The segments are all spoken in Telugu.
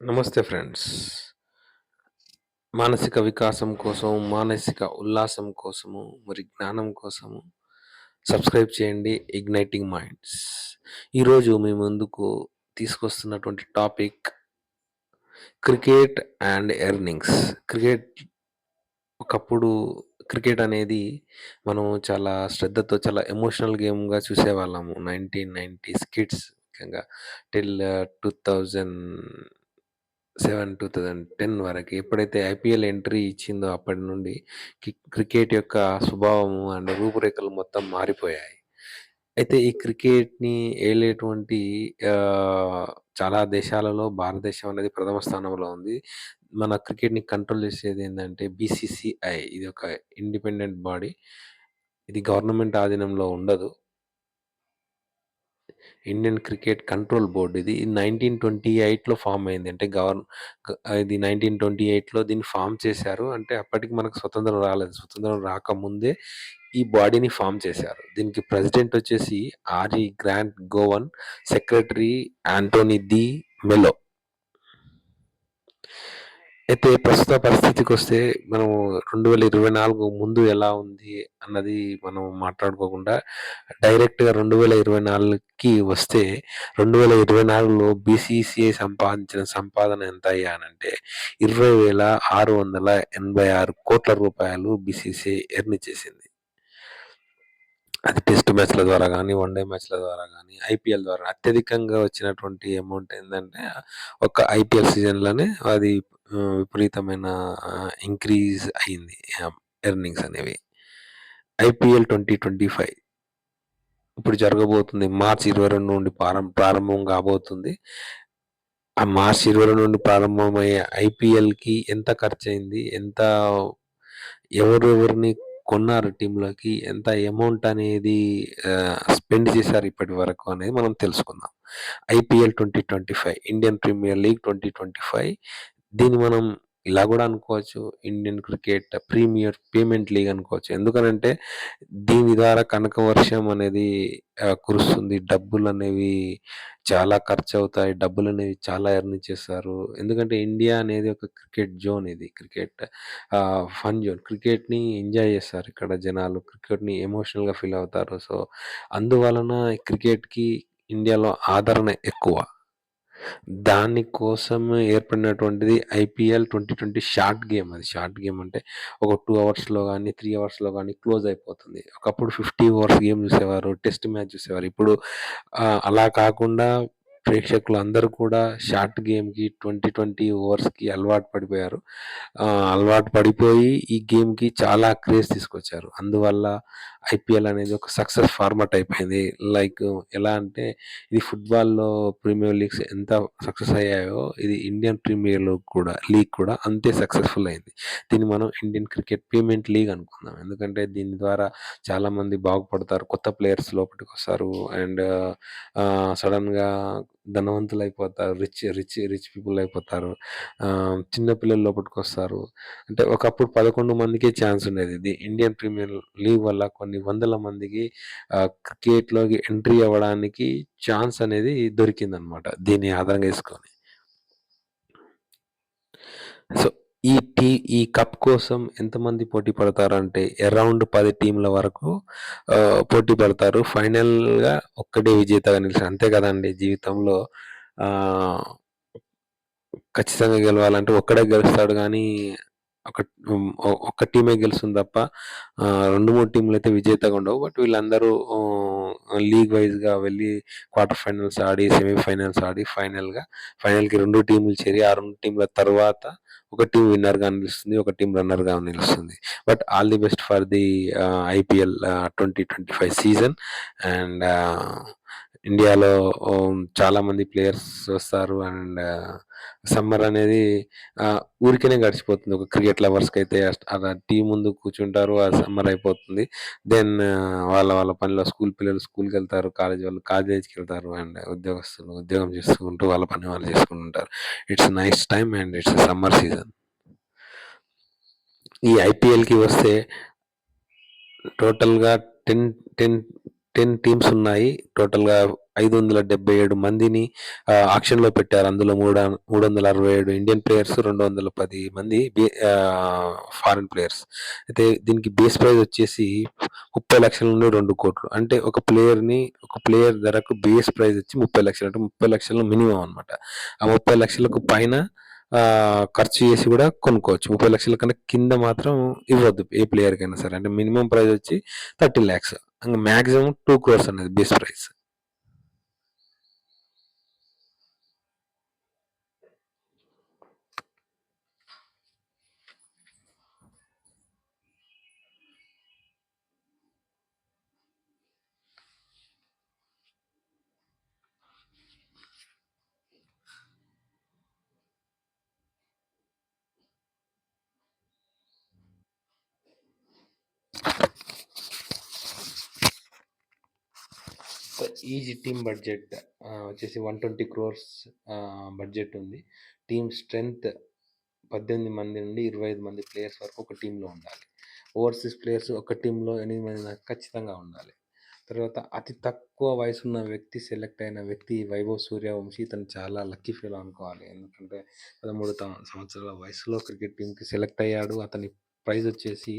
నమస్తే ఫ్రెండ్స్. మానసిక వికాసం కోసం, మానసిక ఉల్లాసం కోసము, మరి జ్ఞానం కోసము సబ్స్క్రైబ్ చేయండి 'ఇగ్నైటింగ్ మైండ్స్'. ఈరోజు మీ ముందుకు తీసుకొస్తున్నటువంటి topic cricket and earnings. Cricket ఒకప్పుడు క్రికెట్ అనేది మనం చాలా శ్రద్ధతో చాలా ఎమోషనల్ గేమ్‌గా చూసేవాళ్ళము. 1990స్ కిడ్స్ ముఖ్యంగా టిల్ uh, 2007, 2010 వరకు ఎప్పుడైతే ఐపీఎల్ ఎంట్రీ ఇచ్చిందో అప్పటి నుండి కి క్రికెట్ యొక్క స్వభావము అండ్ రూపురేఖలు మొత్తం మారిపోయాయి. అయితే ఈ క్రికెట్‌ని ఏలేటువంటి ఆహ్, చాలా దేశాలలో భారతదేశం అనేది ప్రథమ స్థానంలో ఉంది. మన క్రికెట్‌ని కంట్రోల్ చేసేదేందంటే బీసీసీఐ ఇది ఒక ఇండిపెండెంట్ బాడీ. ఇది గవర్నమెంట్ ఆధీనంలో ఉండదు. ఇండియన్ క్రికెట్ కంట్రోల్ బోర్డ్ ఇది. 1928లో ఫార్మ్ అయింది. అంటే గవర్న క ఇది 1928లో దీన్ని ఫార్మ్ చేశారు. అంటే అప్పటికి మనకు స్వతంత్రం రాలేదు. స్వతంత్రం రాకముందే ఈ బాడీని ఫార్మ్ చేశారు. దీనికి ప్రెసిడెంట్ వచ్చేసి R E Grant Govan, secretary Anthony de Mello. అయితే ప్రస్తుత పరిస్థితికొస్తే మనము 2024 ముందు ఎలా ఉంది అన్నది మనం మాట్లాడుకోకుండా డైరెక్ట్‌గా 2024కి వస్తే 2024లో బీసీసీఐ సంపాదించిన సంపాదన ఎంతయ్యా అనంటే 20,686 రూపాయలు బీసీసీఐ ఎర్న్ చేసింది. అది టెస్ట్ మ్యాచ్‌ల ద్వారా కానీ వన్ డే మ్యాచ్‌ల ద్వారా కానీ ఐపీఎల్ ద్వారా అత్యధికంగా వచ్చినటువంటి అమౌంట్ ఏంటంటే ఒక ఐపీఎల్ సీజన్‌లోనే అది విపరీతమైన ఇంక్రీజ్ అయింది. ఎర్నింగ్స్ అనేవి. ఐపీఎల్ 2025 ఇప్పుడు జరగబోతుంది. మార్చ్ 22 నుండి పారం ప్రారంభం కాబోతుంది. ఆ మార్చ్ 22 నుండి ప్రారంభమయ్యే ఐపీఎల్‌కి ఎంత ఖర్చయింది? ఎంత ఎవరెవరిని కొన్నారు టీంలోకి ఎంత అమౌంట్ అనేది స్పెండ్ చేశారు ఇప్పటి వరకు అనేది మనం తెలుసుకుందాం. ఐపీఎల్ 2025 ఇండియన్ ప్రీమియర్ లీగ్ 2025 దీన్ని మనం ఇలా గూడా అనుకోవచ్చు. Indian cricket premier payment league అనుకోవచ్చు. ఎందుకనంటే దీని ద్వారా కనక వర్షం అనేది ఆహ్, కురుస్తుంది. డబ్బులనేవి చాలా ఖర్చవుతాయి. డబ్బులనేవి చాలా ఎర్న్ చేస్తారు. ఎందుకంటే ఇండియా అనేది ఒక క్రికెట్ జోన్ ఇది. Cricket ah, fun zone. క్రికెట్‌ని enjoy చేస్తారు ఇక్కడ జనాలు. క్రికెట్‌ని ఎమోషనల్‌గా ఫీల్ అవుతారు. సో, అందువలన క్రికెట్‌కి ఇండియాలో ఆదరణ ఎక్కువ. దాని కోసం ఏర్పడినటువంటిది ఐపీఎల్ 2020 షార్ట్ గేమ్ అది. షార్ట్ గేమ్ అంటే ఒక టూ అవర్స్‌లో కానీ త్రీ అవర్స్‌లో కానీ క్లోజ్ అయిపోతుంది. ఒకప్పుడు 50 ఓవర్స్ గేమ్ చూసేవారు. టెస్ట్ మ్యాచ్ చూసేవారు. ఇప్పుడు అలా కాకుండా ప్రేక్షకులు అందరూ కూడా షార్ట్ గేమ్‌కి 20, 20 ఓవర్స్‌కి అలవాటు పడిపోయారు. అలవాటు పడిపోయి ఈ గేమ్‌కి చాలా క్రేజ్ తీసుకొచ్చారు. అందువల్ల ఐపీఎల్ అనేది ఒక సక్సెస్ ఫార్మాట్ అయిపోయింది. లైక్ ఎలా అంటే ఇది ఫుట్‌బాల్‌లో ప్రీమియర్ లీగ్స్ ఎంత సక్సెస్ అయ్యాయో ఇది ఇండియన్ ప్రీమియర్ లీగ్ కూడా లీగ్ కూడా అంతే సక్సెస్‌ఫుల్ అయింది. దీన్ని మనం ఇండియన్ క్రికెట్ పేమెంట్ లీగ్ అనుకుందాం. ఎందుకంటే దీని ద్వారా చాలామంది బాగుపడతారు. కొత్త ప్లేయర్స్ లోపటికొస్తారు. అండ్ సడన్గా ధనవంతులు అయిపోతారు రిచ్ రిచ్ రిచ్ పీపుల్ అయిపోతారు. చిన్నపిల్లలు లోపలికి వస్తారు అంటే ఒకప్పుడు 11 మందికే ఛాన్స్ ఉండేది. ఇది ఇండియన్ ప్రీమియర్ లీగ్ వల్ల కొన్ని వందల మందికి క్రికెట్‌లోకి ఎంట్రీ అవ్వడానికి ఛాన్స్ అనేది దొరికిందనమాట. దీన్ని ఆధారంగా వేసుకొని సో, టీ ఈ కప్ కోసం ఎంతమంది పోటీ పడతారంటే అరౌండ్ పది టీంల వరకు పోటీ పడతారు. ఫైనల్‌గా ఒక్కడే విజేతగా నిలిచి అంతే కదండి జీవితంలో ఖచ్చితంగా గెలవాలంటే ఒక్కడే గెలుస్తాడు కానీ ఒక ఒక్క టీమే గెలుస్తుంది తప్ప రెండు మూడు టీంలు అయితే విజేతగా ఉండవు. బట్ వీళ్ళందరూ లీగ్ వైజ్గా వెళ్ళి క్వార్టర్ ఫైనల్స్ ఆడి, సెమీ ఫైనల్స్ ఆడి ఫైనల్‌గా ఫైనల్‌కి రెండు టీంలు చేరి, ఆ రెండు టీంల తర్వాత ఒక టీం విన్నర్‌గా నిలుస్తుంది. ఒక టీం రన్నర్‌గా నిలుస్తుంది. But all the best for the IPL twenty twenty five season and ఇండియాలో చాలామంది ప్లేయర్స్ వస్తారు. అండ్ సమ్మర్ అనేది ఊరికేనే ఊరికనే గడిచిపోతుంది. ఒక క్రికెట్ లవర్స్కి అయితే అలా టీవీ ముందు కూర్చుంటారు. ఆ సమ్మర్ అయిపోతుంది. దెన్ వాళ్ళ వాళ్ళ పనిలో స్కూల్ పిల్లలు స్కూల్కి వెళ్తారు కాలేజ్ వాళ్ళు కాలేజ్‌కెళ్తారు. అండ్ ఉద్యోగస్తులు ఉద్యోగం చేసుకుంటూ వాళ్ళ పని వాళ్ళు చేసుకుంటుంటారు. It's nice time and it's summer season. ఈ ఐపీఎల్‌కి వస్తే టోటల్‌గా 10, 10, 10 టీమ్స్ ఉన్నాయి. టోటల్‌గా 577 మందిని ఆక్షన్‌లో పెట్టారు. అందులో మూడు మూడు వందల అరవై ఏడు ఇండియన్ ప్లేయర్స్, 210 మంది బే ఆహ్, ఫారిన్ ప్లేయర్స్. అయితే దీనికి బేస్ ప్రైజ్ వచ్చేసి ముప్పై లక్షల నుండి రెండు కోట్లు అంటే ఒక ప్లేయర్‌ని ఒక ప్లేయర్ ధరకు బేస్ ప్రైజ్ వచ్చి ముప్పై లక్షలు అంటే 30,00,000 మినిమమ్ అన్నమాట. ఆ ముప్పై లక్షలకు పైన ఖర్చు చేసి కూడా కొనుక్కోవచ్చు. ముప్పై లక్షల కన్నా కింద మాత్రం ఇవ్వద్దు ఏ ప్లేయర్‌కైనా సరే. అంటే మినిమమ్ ప్రైస్ వచ్చి thirty lakhs maximum two crores అనేది base price. Each team budget వచ్చేసి వన్ ట్వంటీ క్రోర్స్ బడ్జెట్ ఉంది. టీమ్ స్ట్రెంత్ 18 మంది నుండి 25 మంది ప్లేయర్స్ వరకు ఒక టీంలో ఉండాలి. ఓవర్సీస్ ప్లేయర్స్ ఒక టీంలో ఎనిమిది మంది దాకా ఖచ్చితంగా ఉండాలి. తర్వాత అతి తక్కువ వయసున్న వ్యక్తి సెలెక్ట్ అయిన వ్యక్తి వైభవ్ సూర్యవంశీ. ఇతను చాలా లక్కీ ఫీల్ అనుకోవాలి. ఎందుకంటే పదమూడు సంవత్సరాల వయసులో క్రికెట్ టీంకి సెలెక్ట్ అయ్యాడు. అతని ప్రైజ్ వచ్చేసి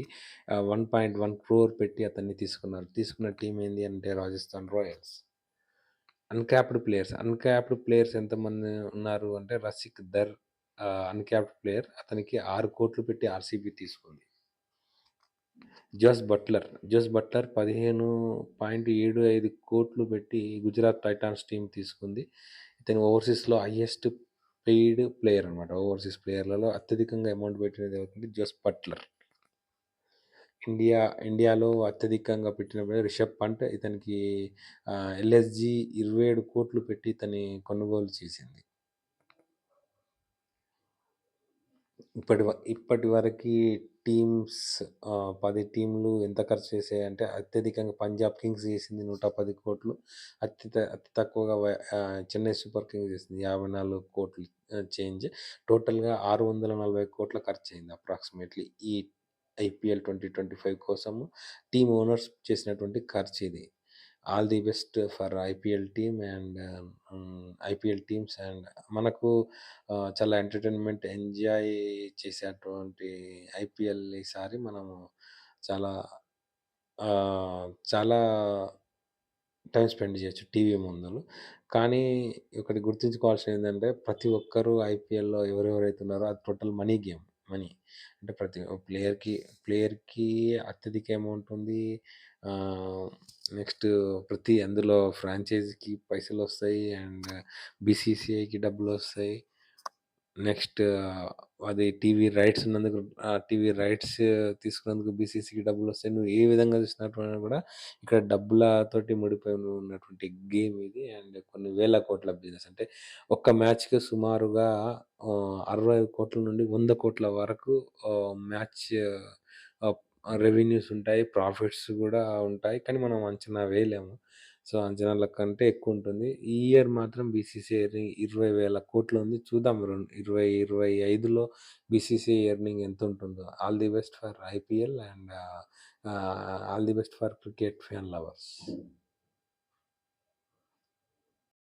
వన్ పాయింట్ వన్ క్రోర్ పెట్టి అతన్ని తీసుకున్నారు. తీసుకున్న టీం ఏంది అంటే Rajasthan Royals. Uncapped players, uncapped players ఎంతమంది ఉన్నారు అంటే రసిక్ దర్ అన్‌క్యాప్డ్ ప్లేయర్. అతనికి ఆరు కోట్లు పెట్టి ఆర్‌సీబీ తీసుకుంది. జోస్ బట్లర్, జోస్ బట్లర్ 15.75,00,00,000 పెట్టి గుజరాత్ టైటాన్స్ టీమ్ తీసుకుంది. ఇతను ఓవర్సీస్‌లో హైయెస్ట్ పెయిడ్ ప్లేయర్ అన్నమాట. ఓవర్సీస్ ప్లేయర్‌లలో అత్యధికంగా అమౌంట్ పెట్టినది ఎవరంటే జోస్ బట్లర్. ఇండియా ఇండియాలో అత్యధికంగా పెట్టిన రిషబ్ పంట్. ఇతనికి ఆహ్, ఎల్ఎస్‌జీ 27,00,00,000 పెట్టి ఇతన్ని కొనుగోలు చేసింది. ఇప్పటి వ ఇప్పటి వరకి టీమ్స్ ఆహ్, 10 టీమ్‌లు ఎంత ఖర్చు చేసాయంటే అత్యధికంగా పంజాబ్ కింగ్స్ చేసింది 110,00,00,000 అతి త అతి తక్కువగా వ ఆహ్, చెన్నై సూపర్ కింగ్స్ చేసింది 54,00,00,000 ఆహ్, చేంజ్. టోటల్‌గా 640,00,00,000 ఖర్చయింది అప్రాక్సిమేట్‌లీ ఈ ఐపీఎల్ 2025 కోసము టీమ్ ఓనర్స్ చేసినటువంటి ఖర్చు ఇది. All the best for IPL team and IPL teams and మనకు చాలా ఎంటర్‌టైన్‌మెంట్ ఎంజాయ్ చేసేటువంటి ఐపీఎల్ ఈసారి మనము చాలా చాలా టైం స్పెండ్ చేయొచ్చు టీవీ ముందు కానీ ఇక్కడ గుర్తుంచుకోవాల్సింది ఏంటంటే ప్రతి ఒక్కరూ ఐపీఎల్‌లో ఎవరెవరైతే ఉన్నారో అది టోటల్ మనీ గేమ్. మనీ. అంటే ప్రతి ప్లేయర్‌కి ప్లేయర్‌కి అత్యధిక అమౌంట్ ఉంది. నెక్స్ట్ ప్రతి అందులో ఫ్రాంచైజీకి పైసలొస్తాయి. అండ్ బీసీసీఐకి డబ్బులు వస్తాయి నెక్స్ట్ అది టీవీ రైట్స్ ఉన్నందుకు ఆ టీవీ రైట్స్ తీసుకున్నందుకు బీసీసీకి డబ్బులొస్తాయి. నువ్వు ఏ విధంగా చూసినప్పుడు కూడా ఇక్కడ డబ్బులతోటి ముడిపోయి ఉన్నటువంటి గేమ్ ఇది. అండ్ కొన్ని వేల కోట్ల బిజినెస్. అంటే ఒక్క మ్యాచ్‌కి సుమారుగా ఆహ్, 60,00,00,000 నుండి 100,00,00,000 వరకు ఆహ్, మ్యాచ్ ఆహ్, రెవెన్యూస్ ఉంటాయి. ప్రాఫిట్స్ కూడా ఉంటాయి. కానీ మనం అంచనా వేయలేము. సో, అంచనాల కంటే ఎక్కువ ఉంటుంది ఈ ఇయర్ మాత్రం బీసీసీఐ ఎర్నింగ్ 20,000,00,00,000 ఉంది. చూద్దాం రొన్ 2025లో BCCI earning ఎంతుంటుందో. All the best for IPL and ah, all the best for cricket fan lovers.